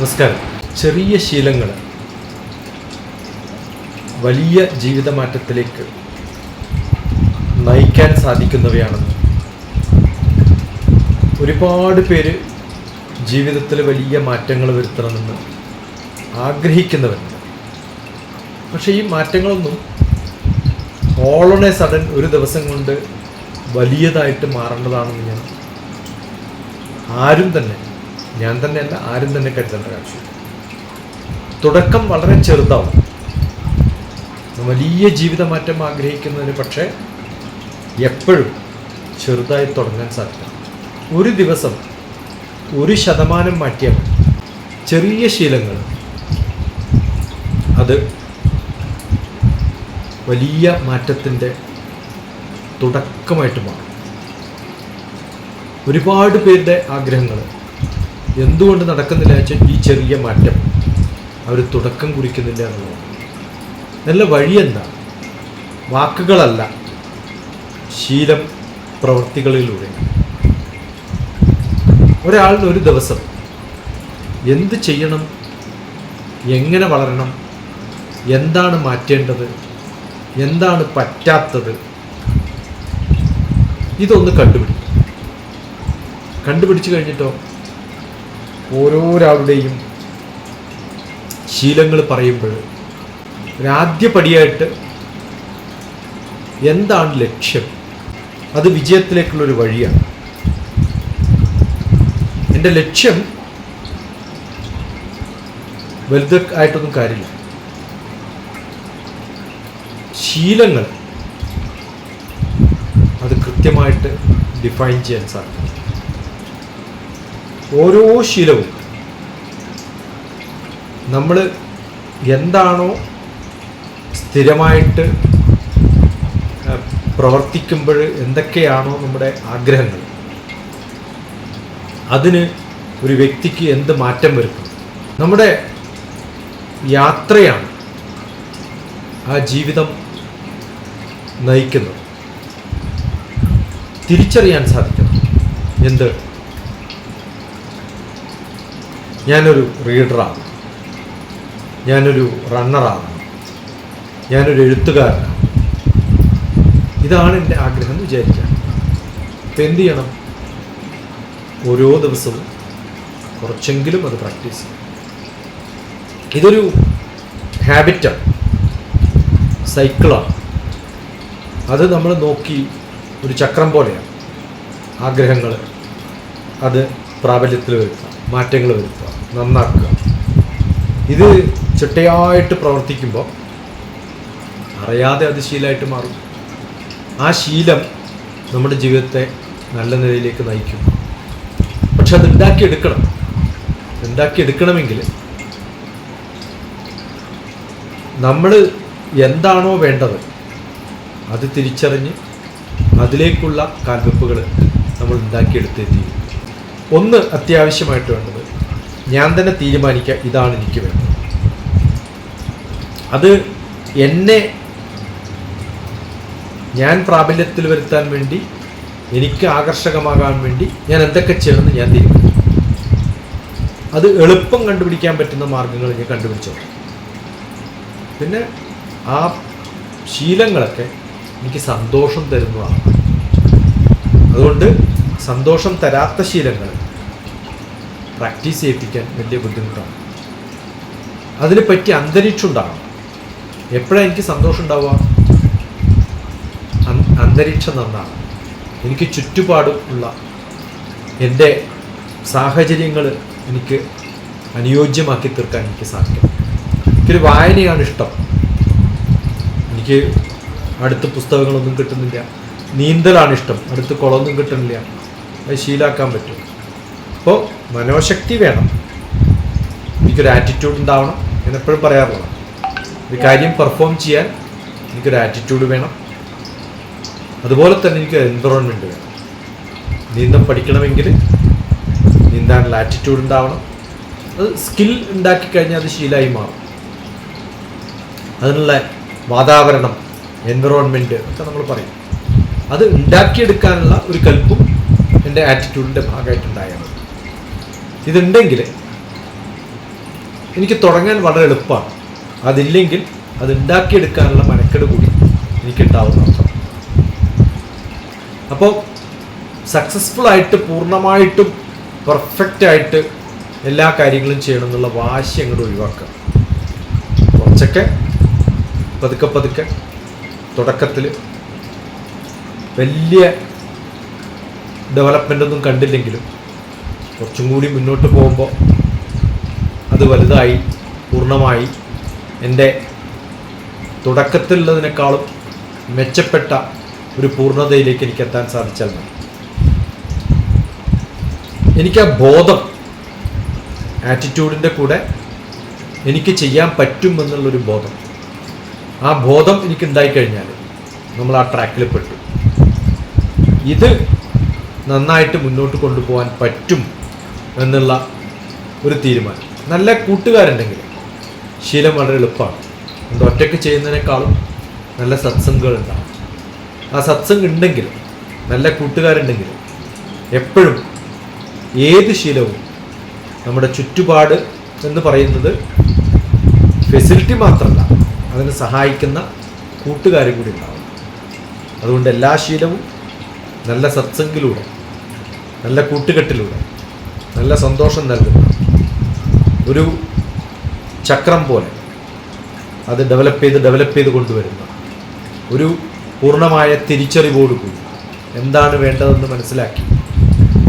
നമസ്കാരം. ചെറിയ ശീലങ്ങൾ വലിയ ജീവിതമാറ്റത്തിലേക്ക് നയിക്കാൻ സാധിക്കുന്നവയാണെന്ന്. ഒരുപാട് പേര് ജീവിതത്തിൽ വലിയ മാറ്റങ്ങൾ വരുത്തണമെന്ന് ആഗ്രഹിക്കുന്നവരുണ്ട്. പക്ഷേ ഈ മാറ്റങ്ങളൊന്നും ഓൺ സഡൻ ഒരു ദിവസം കൊണ്ട് വലിയതായിട്ട് മാറേണ്ടതാണെന്ന് ഞാൻ ആരും തന്നെ ഞാൻ തന്നെയല്ല ആരും തന്നെ കരുതേണ്ട ആവശ്യം തുടക്കം വളരെ ചെറുതാവും വലിയ ജീവിതമാറ്റം ആഗ്രഹിക്കുന്നതിന് പക്ഷേ എപ്പോഴും ചെറുതായി തുടങ്ങാൻ സാധിക്കണം. ഒരു ദിവസം ഒരു ശതമാനം മാറ്റിയാൽ ചെറിയ ശീലങ്ങൾ. അത് വലിയ മാറ്റത്തിന്റെ തുടക്കമായിട്ട് മാറും. ഒരുപാട് പേരുടെ ആഗ്രഹങ്ങൾ എന്തുകൊണ്ട് നടക്കുന്നില്ല വെച്ചാൽ ഈ ചെറിയ മാറ്റം. അവർ തുടക്കം കുറിക്കുന്നില്ല എന്നുള്ളതാണ് നല്ല വഴി എന്താ? വാക്കുകളല്ല. ശീലം പ്രവൃത്തികളിലൂടെ ഒരാളിന് ഒരു ദിവസം എന്ത് ചെയ്യണം? എങ്ങനെ വളരണം? എന്താണ് മാറ്റേണ്ടത്? എന്താണ് പറ്റാത്തത്? ഇതൊന്ന് കണ്ടുപിടിക്കും കണ്ടുപിടിച്ചു കഴിഞ്ഞിട്ടോ? ഓരോരാളുടെയും ശീലങ്ങൾ പറയുമ്പോൾ ഒരാദ്യ പടിയായിട്ട് എന്താണ് ലക്ഷ്യം? അത് വിജയത്തിലേക്കുള്ളൊരു വഴിയാണ്. എന്റെ ലക്ഷ്യം വലുത് ആയിട്ടൊന്നും കാര്യമില്ല. ശീലങ്ങൾ അത് കൃത്യമായിട്ട് ഡിഫൈൻ ചെയ്യാൻ സാധിക്കും. ഓരോ ശീലവും. നമ്മൾ എന്താണോ സ്ഥിരമായിട്ട് പ്രവർത്തിക്കുമ്പോൾ എന്തൊക്കെയാണോ നമ്മുടെ ആഗ്രഹങ്ങൾ അതിന് ഒരു വ്യക്തിക്ക് എന്ത് മാറ്റം വരുത്തും. നമ്മുടെ യാത്രയാണ് ആ ജീവിതം നയിക്കുന്നത്. തിരിച്ചറിയാൻ സാധിക്കണം. എന്ത്? ഞാനൊരു റീഡറാണ്. ഞാനൊരു റണ്ണറാണ്. ഞാനൊരു എഴുത്തുകാരനാണ്. ഇതാണ് എന്റെ ആഗ്രഹം എന്ന് വിചാരിക്കുക. അപ്പം എന്ത് ചെയ്യണം? ഓരോ ദിവസവും കുറച്ചെങ്കിലും അത് പ്രാക്ടീസ് ചെയ്യണം. ഇതൊരു ഹാബിറ്റാണ് സൈക്കിളാണ്. അത് നമ്മൾ നോക്കി ഒരു ചക്രം പോലെയാണ് ആഗ്രഹങ്ങൾ. അത് പ്രാബല്യത്തിൽ വരുത്തുക മാറ്റങ്ങൾ വരുത്തുക നന്നാക്കുക. ഇത് ചിട്ടയായിട്ട് പ്രവർത്തിക്കുമ്പോൾ അറിയാതെ അത് ശീലമായിട്ട് മാറും. ആ ശീലം നമ്മുടെ ജീവിതത്തെ നല്ല നിലയിലേക്ക് നയിക്കും. പക്ഷെ അത് ഉണ്ടാക്കിയെടുക്കണം. ഉണ്ടാക്കിയെടുക്കണമെങ്കിൽ നമ്മൾ എന്താണോ വേണ്ടത് അത് തിരിച്ചറിഞ്ഞ് അതിലേക്കുള്ള കാൽവെപ്പുകൾ നമ്മൾ ഉണ്ടാക്കിയെടുത്തേ തീരും ഒന്ന് അത്യാവശ്യമായിട്ട് വേണ്ടത് ഞാൻ തന്നെ തീരുമാനിക്കുക ഇതാണ് എനിക്ക് വേണ്ടത്. അത് എന്നെ ഞാൻ പ്രാബല്യത്തിൽ വരുത്താൻ വേണ്ടി എനിക്ക് ആകർഷകമാകാൻ വേണ്ടി ഞാൻ എന്തൊക്കെ ചെയ്യണമെന്ന് ഞാൻ തീരുമാനിക്കും. അത് എളുപ്പം കണ്ടുപിടിക്കാൻ പറ്റുന്ന മാർഗങ്ങൾ ഞാൻ കണ്ടുപിടിച്ചോളാം പിന്നെ ആ ശീലങ്ങളൊക്കെ എനിക്ക് സന്തോഷം തരുന്നതാണ്. അതുകൊണ്ട് സന്തോഷം തരാത്ത ശീലങ്ങൾ. പ്രാക്ടീസ് ചെയ്യിപ്പിക്കാൻ വലിയ ബുദ്ധിമുട്ടാണ്. അതിന് പറ്റിയ അന്തരീക്ഷം ഉണ്ടാകണം എപ്പോഴാണ് എനിക്ക് സന്തോഷം ഉണ്ടാവുക? അന്തരീക്ഷം നന്നാണ്. എനിക്ക് ചുറ്റുപാടും ഉള്ള എന്റെ സാഹചര്യങ്ങൾ എനിക്ക് അനുയോജ്യമാക്കി തീർക്കാൻ എനിക്ക് സാധിക്കും. എനിക്കൊരു വായനയാണ് ഇഷ്ടം. എനിക്ക് അടുത്ത പുസ്തകങ്ങളൊന്നും കിട്ടുന്നില്ല. നീന്തലാണ് ഇഷ്ടം. അടുത്ത് കുളമൊന്നും കിട്ടുന്നില്ല. അത് ശീലാക്കാൻ പറ്റും. അപ്പോൾ മനോശക്തി വേണം. എനിക്കൊരു ആറ്റിറ്റ്യൂഡ് ഉണ്ടാവണം ഞാൻ എപ്പോഴും പറയാറുള്ളൂ. ഒരു കാര്യം പെർഫോം ചെയ്യാൻ എനിക്കൊരു ആറ്റിറ്റ്യൂഡ് വേണം. അതുപോലെ തന്നെ എനിക്ക് എൻവറോൺമെന്റ് വേണം. നീന്തം പഠിക്കണമെങ്കിൽ നീന്താനുള്ള ആറ്റിറ്റ്യൂഡ് ഉണ്ടാവണം. അത് സ്കിൽ ഉണ്ടാക്കി കഴിഞ്ഞാൽ അത് ശീലമായി മാറും. അതിനുള്ള വാതാവരണം എൻവറോൺമെന്റ് ഒക്കെ നമ്മൾ പറയും. അത് ഉണ്ടാക്കിയെടുക്കാനുള്ള ഒരു കൽപ്പും എന്റെ ആറ്റിറ്റ്യൂഡിന്റെ ഭാഗമായിട്ടുണ്ടായാൽ മതി. ഇതുണ്ടെങ്കിൽ എനിക്ക് തുടങ്ങാൻ വളരെ എളുപ്പമാണ്. അതില്ലെങ്കിൽ അത് ഉണ്ടാക്കിയെടുക്കാനുള്ള മനക്കെട് കൂടി എനിക്കുണ്ടാവുന്ന അപ്പോൾ സക്സസ്ഫുൾ ആയിട്ട് പൂർണമായിട്ടും പെർഫെക്റ്റ് ആയിട്ട് എല്ലാ കാര്യങ്ങളും ചെയ്യണം എന്നുള്ള വാശി അങ്ങോട്ട് ഒഴിവാക്കുക. കുറച്ചൊക്കെ പതുക്കെ പതുക്കെ തുടക്കത്തിൽ വലിയ ഡെവലപ്മെന്റ് ഒന്നും കണ്ടില്ലെങ്കിലും കുറച്ചും കൂടി മുന്നോട്ട് പോകുമ്പോൾ അത് വലുതായി പൂർണമായി എന്റെ തുടക്കത്തിലുള്ളതിനേക്കാളും മെച്ചപ്പെട്ട ഒരു പൂർണതയിലേക്ക് എനിക്ക് എത്താൻ സാധിച്ചാൽ മതി. എനിക്ക് ആ ബോധം ആറ്റിറ്റ്യൂഡിന്റെ കൂടെ എനിക്ക് ചെയ്യാൻ പറ്റും എന്നുള്ളൊരു ബോധം. ആ ബോധം എനിക്ക് ഉണ്ടായിക്കഴിഞ്ഞാൽ നമ്മൾ ആ ട്രാക്കിൽ പെട്ടു. ഇത് നന്നായിട്ട് മുന്നോട്ട് കൊണ്ടുപോകാൻ പറ്റും എന്നുള്ള ഒരു തീരുമാനം. നല്ല കൂട്ടുകാരുണ്ടെങ്കിൽ ശീലം വളരെ എളുപ്പമാണ്. എന്താ ഒറ്റയ്ക്ക് ചെയ്യുന്നതിനേക്കാളും നല്ല സത്സംഗങ്ങൾ ഉണ്ടാവും. ആ സത്സംഗം ഉണ്ടെങ്കിൽ നല്ല കൂട്ടുകാരുണ്ടെങ്കിൽ എപ്പോഴും ഏത് ശീലവും നമ്മുടെ ചുറ്റുപാട് എന്ന് പറയുന്നത് ഫെസിലിറ്റി മാത്രമല്ല അതിന് സഹായിക്കുന്ന കൂട്ടുകാരും കൂടി ഉണ്ടാവും. അതുകൊണ്ട് എല്ലാ ശീലവും നല്ല സത്സംഗിലൂടെ നല്ല കൂട്ടുകെട്ടിലൂടെ നല്ല സന്തോഷം നൽകുന്ന ഒരു ചക്രം പോലെ അത് ഡെവലപ്പ് ചെയ്ത് ഡെവലപ്പ് ചെയ്ത് കൊണ്ടുവരുന്ന ഒരു പൂർണമായ തിരിച്ചറിവോടുകൂടി എന്താണ് വേണ്ടതെന്ന് മനസ്സിലാക്കി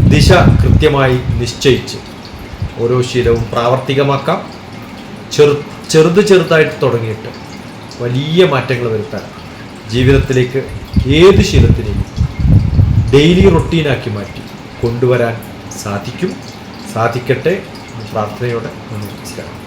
ദിശ കൃത്യമായി നിശ്ചയിച്ച് ഓരോ ശീലവും പ്രാവർത്തികമാക്കാം. ചെറു ചെറുത് ചെറുതായിട്ട് തുടങ്ങിയിട്ട് വലിയ മാറ്റങ്ങൾ വരുത്താൻ ജീവിതത്തിലേക്ക് ഏത് ശീലത്തിനെയും ഡെയിലി റൊട്ടീനാക്കി മാറ്റി കൊണ്ടുവരാൻ സാധിക്കും. സാധിക്കട്ടെ പ്രാർത്ഥനയോടെ നമസ്കാരം.